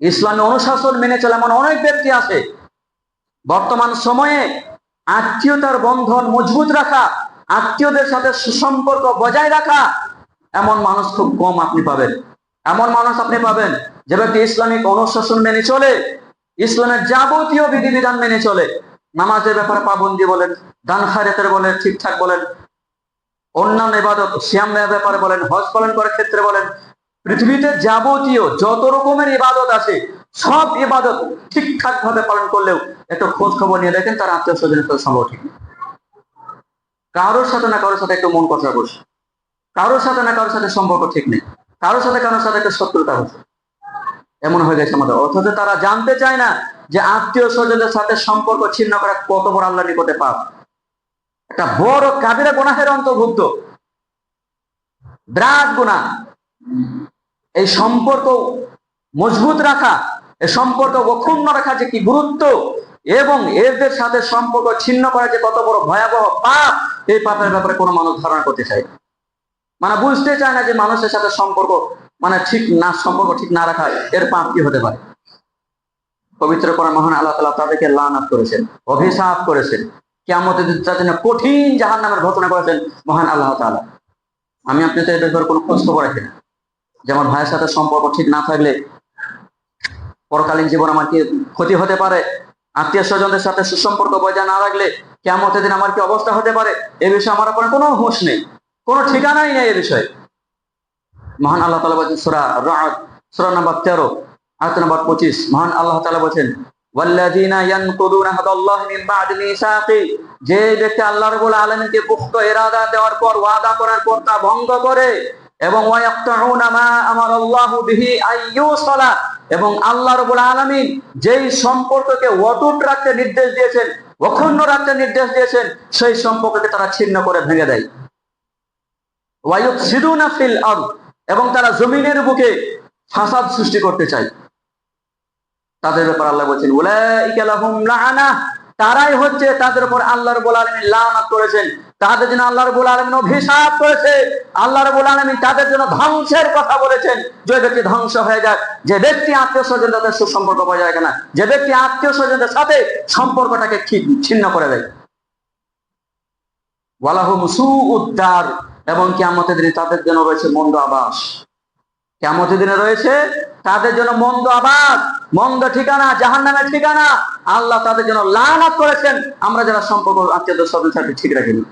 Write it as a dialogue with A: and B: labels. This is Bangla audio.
A: ইসলামী অনুশাসন মেনে চলে এমন অনেক ব্যক্তি আছে। বর্তমান সময়ে আত্মীয়তার বন্ধন মজবুত রাখা, আত্মীয়দের সাথে সুসম্পর্ক বজায় রাখা, এমন মানুষ খুব কম আপনি পাবেন। এমন মানুষ আপনি পাবেন যে ব্যক্তি ইসলামিক অনুশাসন মেনে চলে, ইসলামের যাবতীয় বিধিবিধান মেনে চলে। নামাজের ব্যাপারে পাবন্দি বলেন, দান খায়রাতের বলেন, ঠিকঠাক বলেন, অন্যান্য ইবাদত শ্যামের ব্যাপারে বলেন, হজ পালন করার ক্ষেত্রে বলেন পৃথিবীতে যাবতীয় যত রকমের ইবাদত আছে, সব ইবাদত ঠিকঠাক ভাবে পালন করলেও একটু খোঁজ খবর নিয়ে দেখেন তার আত্মীয় সাথে সম্ভব ঠিক কারোর সাথে না কারোর সাথে একটু মন কথা বসে কারোর সাথে না কারোর সাথে সম্পর্ক ঠিক নেই। কারোর সাথে কারোর সাথে একটা শত্রুতা হচ্ছে। এমন হয়ে গেছে আমাদের। অথচ তারা জানতে চায় না যে আত্মীয় স্বজনদের সাথে সম্পর্ক ছিন্ন করা কত বড় আল্লাহ নিকটে পাপ। একটা বড় কাবিরা গুনাহের অন্তর্ভুক্ত। বিরাট গুনাহ। এই সম্পর্ক মজবুত রাখা, এই সম্পর্ক অক্ষুণ্ণ রাখা যে কি গুরুত্ব, এবং এদের সাথে সম্পর্ক ছিন্ন করা যে কত বড় ভয়াবহ পাপ, এই পাপের ব্যাপারে কোনো মানুষ ধারণা করতে না। মানে বুঝতে চায় না যে মানুষের সাথে সম্পর্ক মানে ঠিক না, সম্পর্ক ঠিক না রাখা, এর পাপ কি হতে পারে? পবিত্র করা মহান আল্লাহ তালা তাদেরকে লানাত করেছেন, অভিশাপ করেছেন তার জন্য কঠিন জাহান নামের ঘটনা করেছেন মহান আল্লাহ তাআলা। আমি আপনি তো ব্যাপারে কোনো খোঁজ খবর রাখি না। যেমন ভাইয়ের সাথে সম্পর্ক ঠিক না থাকলে পরকালীন জীবন আমার কি ক্ষতি হতে পারে? আত্মীয় স্বজনদের সাথে সুসম্পর্ক বজায় না রাখলে কেমন দিন আমার কি অবস্থা হতে পারে? এ বিষয়ে আমার আপনার কোনো হুঁশ নেই, কোনো ঠিকানাই নেই এ বিষয়ে। মহান আল্লাহ তালা বলছেন সুরা রাত সুরা নাম্বার তেরো, আয়ত নাম্বার পঁচিশ। মহান আল্লাহ তালা বলছেন যে ব্যক্তি আল্লাহ বলে আলমীকে পুক্ত এরাদা দেওয়ার পর, ওয়াদা করার পর তা ভঙ্গ করে এবং আমার আল্লাহু বিহি আইয়ুসালা এবং আল্লাহ রাব্বুল আলামিন যেই সম্পর্ককে অটুট রাখতে নির্দেশ দিয়েছেন, অখণ্ড রাখতে নির্দেশ দিয়েছেন, সেই সম্পর্ককে তারা ছিন্ন করে ভেঙে দেয়। ফিল আরদ, এবং তারা জমিনের বুকে ফাসাদ সৃষ্টি করতে চায়। তাদের ব্যাপার আল্লাহ বলছেন, উলাইকা লাহুম লাআনা তারাই হচ্ছে তাদের উপর আল্লাহ রাব্বুল আলামিন লানাত করেছেন। তাদের জন্য আল্লাহ রাব্বুল আলামিন অভিশাপ করেছে। আল্লাহ রাব্বুল আলামিন তাদের জন্য ধ্বংসের কথা বলেছেন। যে ব্যক্তি ধ্বংস হয়ে যায়, যে ব্যক্তি আত্মীয় স্বজনদের সাথে সুসম্পর্ক বজায় রাখে না, যে ব্যক্তি আত্মীয় স্বজনদের সাথে সম্পর্কটাকে ঠিক- ছিন্ন করে দেয়। সুউদ্দার এবং কিয়ামতের দিনে তাদের জন্য রয়েছে মন্দ আবাস। কেমতের দিনে রয়েছে তাদের জন্য মন্দ আবাস। মন্দ ঠিকানা জাহান নামের ঠিকানা। আল্লাহ তাদের যেন লানাত করেছেন আমরা যারা সম্পর্ক আত্মীয় সব ঠিক রাখিনি